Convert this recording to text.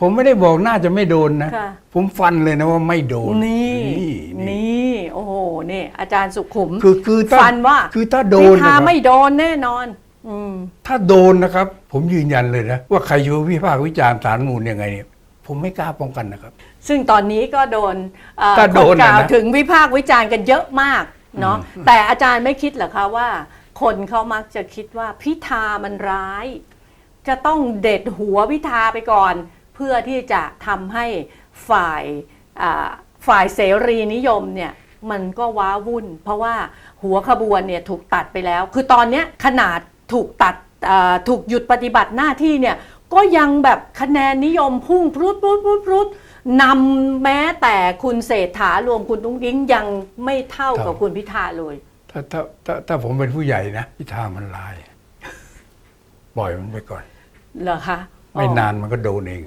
ผมไม่ได้บอกน่าจะไม่โดนนะ ค่ะ ผมฟันเลยนะว่าไม่โดนนี่นี่นี่โอ้โหนี่อาจารย์สุขุมคือคือถ้าฟันว่าคือถ้าโดพินธานะครับไม่โดนแน่นอน อืม ถ้าโดนนะครับ ผมยืนยันเลยนะ ว่าใครจะวิพากษ์วิจารณ์สารนูนยังไงเนี่ยผมไม่กล้าป้องกันนะครับ ซึ่งตอนนี้ก็โดนเอ่อถ้าโดนคนกล่าวน่ะนะถึงวิพากษ์วิจารณ์กันเยอะมากเนาะแต่อาจารย์ไม่คิดเหรอคะว่า คนเขามักจะคิดว่าพิธามันร้าย จะต้องเด็ดหัวพิธาไปก่อน เพื่อที่จะทำให้ฝ่ายอ่าฝ่ายเสรีนิยมเนี่ยมันก็ว้าวุ่น เพราะว่าหัวขบวนเนี่ยถูกตัดไปแล้ว คือตอนเนี้ยขนาดถูกตัดอ่าถูกหยุดปฏิบัติหน้าที่เนี่ยก็ยังแบบคะแนนนิยมพุ่งพรุดพรุดพรุดพรุดนำแม้แต่คุณเศรษฐารวมคุณตุ้งยิ้งยังไม่เท่ากับคุณพิธาเลย ถ้าถ้าถ้าถ้าผมเป็นผู้ใหญ่นะ พิธามันลายปล่อยมันไปก่อน เหรอคะ ไม่อ๋อนานมันก็โดนเอง